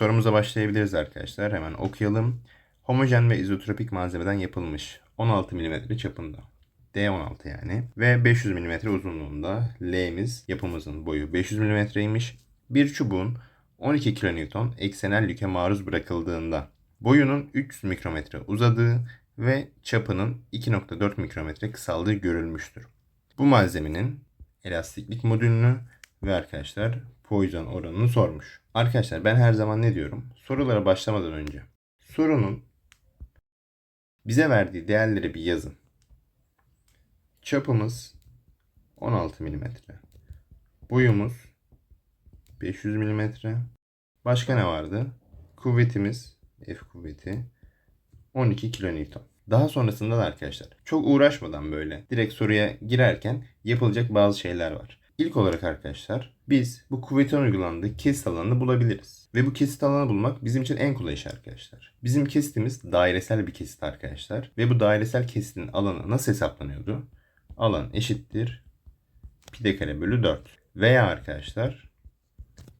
Sorumuza başlayabiliriz arkadaşlar. Hemen okuyalım. Homojen ve izotropik malzemeden yapılmış 16 mm çapında. D16 yani. Ve 500 mm uzunluğunda L'miz yapımızın boyu 500 mm'ymiş. Bir çubuğun 12 kN eksenel yüke maruz bırakıldığında boyunun 300 mikrometre uzadığı ve çapının 2.4 mikrometre kısaldığı görülmüştür. Bu malzemenin elastiklik modülünü ve arkadaşlar Poisson oranını sormuş. Arkadaşlar ben her zaman ne diyorum? Sorulara başlamadan önce sorunun bize verdiği değerleri bir yazın. Çapımız 16 mm. Boyumuz 500 mm. Başka ne vardı? Kuvvetimiz F kuvveti 12 kilonewton. Daha sonrasında da arkadaşlar çok uğraşmadan böyle direkt soruya girerken yapılacak bazı şeyler var. İlk olarak arkadaşlar biz bu kuvvetin uygulandığı kesit alanını bulabiliriz. Ve bu kesit alanı bulmak bizim için en kolay iş arkadaşlar. Bizim kesitimiz dairesel bir kesit arkadaşlar. Ve bu dairesel kesitin alanı nasıl hesaplanıyordu? Alan eşittir pi d kare bölü 4. Veya arkadaşlar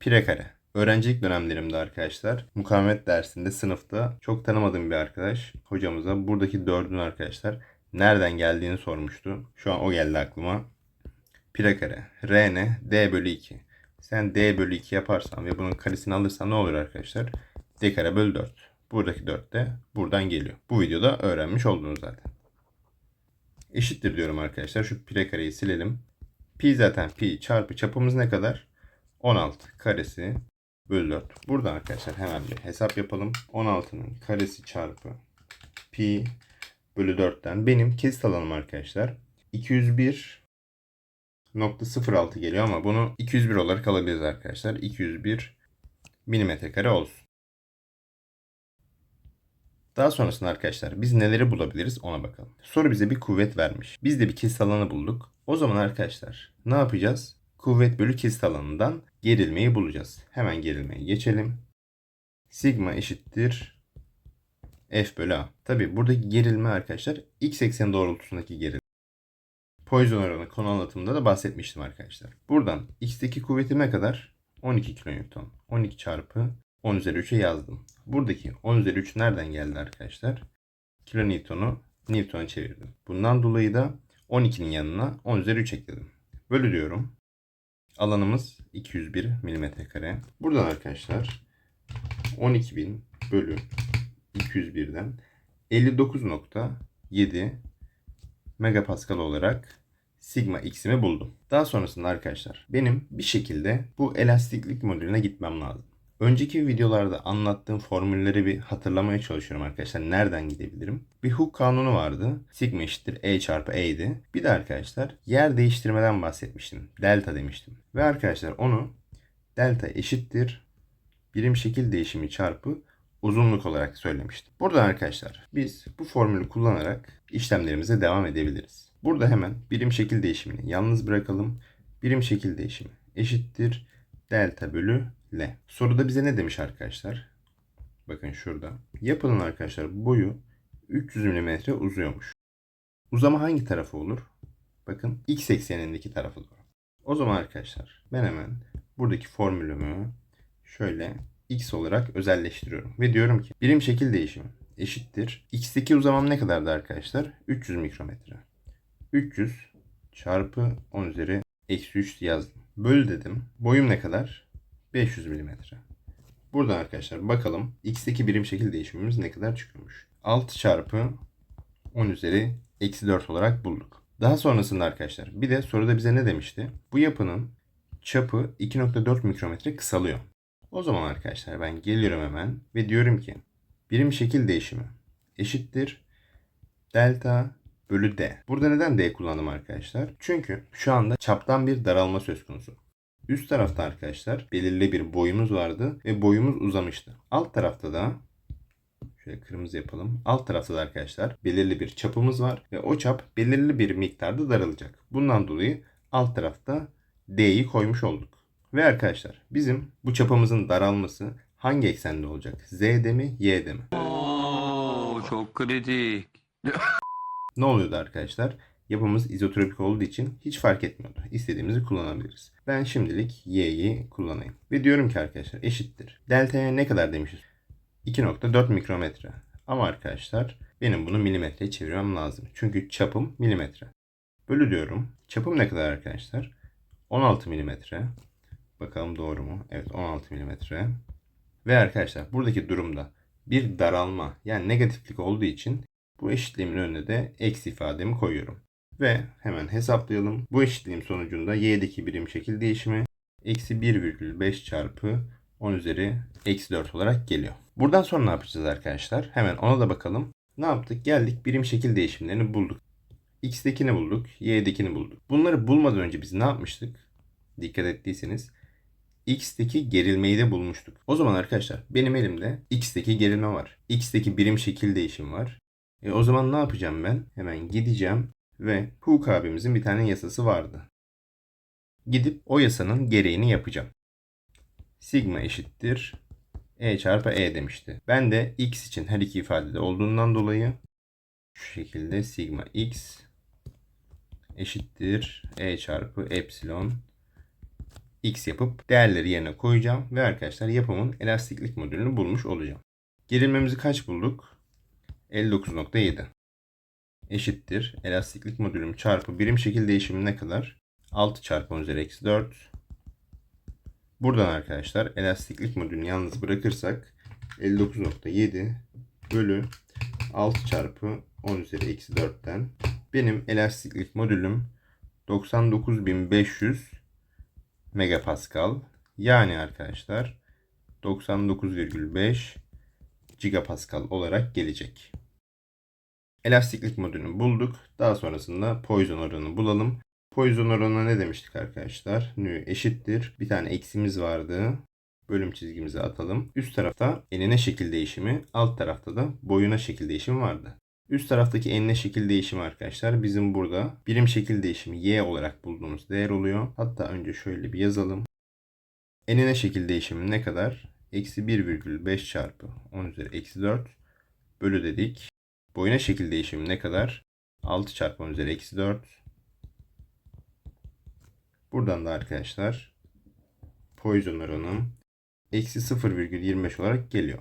pi kare. Öğrencilik dönemlerimde arkadaşlar mukavemet dersinde sınıfta çok tanımadığım bir arkadaş hocamıza buradaki dördün arkadaşlar nereden geldiğini sormuştu. Şu an o geldi aklıma. Pi kare. R ne? D bölü 2. Sen D bölü 2 yaparsan ve bunun karesini alırsan ne olur arkadaşlar? D kare bölü 4. Buradaki 4 de buradan geliyor. Bu videoda öğrenmiş oldunuz zaten. Eşittir diyorum arkadaşlar. Şu pi kareyi silelim. Pi zaten pi çarpı çapımız ne kadar? 16 karesi bölü 4. Buradan arkadaşlar hemen bir hesap yapalım. 16'nın karesi çarpı pi bölü 4'ten benim kesit alanım arkadaşlar 201.06 geliyor ama bunu 201 olarak alabiliriz arkadaşlar. 201 milimetre kare olsun. Daha sonrasında arkadaşlar biz neleri bulabiliriz ona bakalım. Soru bize bir kuvvet vermiş. Biz de bir kesit alanı bulduk. O zaman arkadaşlar ne yapacağız? Kuvvet bölü kesit alanından gerilmeyi bulacağız. Hemen gerilmeye geçelim. Sigma eşittir F bölü A. Tabi buradaki gerilme arkadaşlar x ekseni doğrultusundaki gerilme. Poisson oranı konu anlatımında da bahsetmiştim arkadaşlar. Buradan x'teki kuvvetim ne kadar? 12 kN. 12 çarpı 10 üzeri 3'e yazdım. Buradaki 10 üzeri 3 nereden geldi arkadaşlar? Kilonewton'u Newton'a çevirdim. Bundan dolayı da 12'nin yanına 10 üzeri 3 ekledim. Bölü diyorum. Alanımız 201 mm kare. Buradan arkadaşlar 12.000 bölü 201'den 59.7 megapascal olarak sigma x'imi buldum. Daha sonrasında arkadaşlar benim bir şekilde bu elastiklik modülüne gitmem lazım. Önceki videolarda anlattığım formülleri bir hatırlamaya çalışıyorum arkadaşlar. Nereden gidebilirim? Bir Hooke kanunu vardı. Sigma eşittir E çarpı E'ydi. Bir de arkadaşlar yer değiştirmeden bahsetmiştim. Delta demiştim. Ve arkadaşlar onu delta eşittir birim şekil değişimi çarpı uzunluk olarak söylemiştim. Burada arkadaşlar biz bu formülü kullanarak işlemlerimize devam edebiliriz. Burada hemen birim şekil değişimini yalnız bırakalım. Birim şekil değişimi eşittir delta bölü L. Soruda bize ne demiş arkadaşlar? Bakın şurada. Yapının arkadaşlar boyu 300 mm uzuyormuş. Uzama hangi tarafı olur? Bakın x eksenindeki tarafı doğru. O zaman arkadaşlar ben hemen buradaki formülümü şöyle x olarak özelleştiriyorum. Ve diyorum ki birim şekil değişimi eşittir. x'teki uzamam ne kadardı arkadaşlar? 300 mikrometre. 300 çarpı 10 üzeri eksi 3 yazdım. Böl dedim. Boyum ne kadar? 500 mm. Buradan arkadaşlar bakalım x'teki birim şekil değişimimiz ne kadar çıkıyormuş. 6 çarpı 10 üzeri eksi 4 olarak bulduk. Daha sonrasında arkadaşlar bir de soruda bize ne demişti? Bu yapının çapı 2.4 mikrometre kısalıyor. O zaman arkadaşlar ben geliyorum hemen ve diyorum ki birim şekil değişimi eşittir delta bölü d. Burada neden d kullandım arkadaşlar? Çünkü şu anda çaptan bir daralma söz konusu. Üst tarafta arkadaşlar belirli bir boyumuz vardı ve boyumuz uzamıştı. Alt tarafta da şöyle kırmızı yapalım. Alt tarafta da arkadaşlar belirli bir çapımız var ve o çap belirli bir miktarda daralacak. Bundan dolayı alt tarafta D'yi koymuş olduk. Ve arkadaşlar bizim bu çapımızın daralması hangi eksende olacak? Z'de mi Y'de mi? Oo, çok kritik. Ne oluyordu arkadaşlar? Yapımız izotropik olduğu için hiç fark etmiyordu. İstediğimizi kullanabiliriz. Ben şimdilik y'yi kullanayım. Ve diyorum ki arkadaşlar eşittir. Delta'ya ne kadar demişiz? 2.4 mikrometre. Ama arkadaşlar benim bunu milimetreye çevirmem lazım. Çünkü çapım milimetre. Bölü diyorum. Çapım ne kadar arkadaşlar? 16 milimetre. Bakalım doğru mu? Evet 16 milimetre. Ve arkadaşlar buradaki durumda bir daralma yani negatiflik olduğu için bu eşitliğimin önüne de eksi ifademi koyuyorum. Ve hemen hesaplayalım. Bu eşitliğim sonucunda y'deki birim şekil değişimi eksi 1,5 çarpı 10 üzeri eksi 4 olarak geliyor. Buradan sonra ne yapacağız arkadaşlar? Hemen ona da bakalım. Ne yaptık? Geldik birim şekil değişimlerini bulduk. X'dekini bulduk, Y'dekini bulduk. Bunları bulmadan önce biz ne yapmıştık? Dikkat ettiyseniz X'teki gerilmeyi de bulmuştuk. O zaman arkadaşlar benim elimde X'teki gerilme var. X'teki birim şekil değişim var. E o zaman ne yapacağım ben? Hemen gideceğim ve Hooke abimizin bir tane yasası vardı. Gidip o yasanın gereğini yapacağım. Sigma eşittir E çarpı E demişti. Ben de X için her iki ifadede olduğundan dolayı şu şekilde sigma X eşittir E çarpı epsilon X yapıp değerleri yerine koyacağım ve arkadaşlar yapımın elastiklik modülünü bulmuş olacağım. Gerilmemizi kaç bulduk? 59.7 eşittir. Elastiklik modülüm çarpı birim şekil değişimi ne kadar? 6 çarpı 10 üzeri eksi 4. Buradan arkadaşlar elastiklik modülünü yalnız bırakırsak 59.7 bölü 6 çarpı 10 üzeri eksi 4'ten benim elastiklik modülüm 99.500 megapascal yani arkadaşlar 99,5 gigapascal olarak gelecek. Elastiklik modülünü bulduk. Daha sonrasında Poisson oranını bulalım. Poisson oranına ne demiştik arkadaşlar? Nü eşittir. Bir tane eksimiz vardı. Bölüm çizgimizi atalım. Üst tarafta enine şekil değişimi, alt tarafta da boyuna şekil değişimi vardı. Üst taraftaki enine şekil değişimi arkadaşlar bizim burada birim şekil değişimi y olarak bulduğumuz değer oluyor. Hatta önce şöyle bir yazalım. Enine şekil değişimi ne kadar? Eksi 1,5 çarpı 10 üzeri eksi 4 bölü dedik. Boyuna şekil değişimi ne kadar? 6 çarpı 10 üzeri eksi 4. Buradan da arkadaşlar Poisson oranım eksi 0,25 olarak geliyor.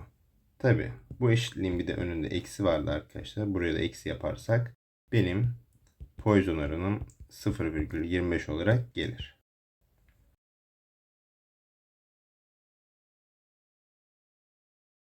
Tabi bu eşitliğin bir de önünde eksi vardı arkadaşlar. Buraya da eksi yaparsak benim Poisson oranım 0,25 olarak gelir.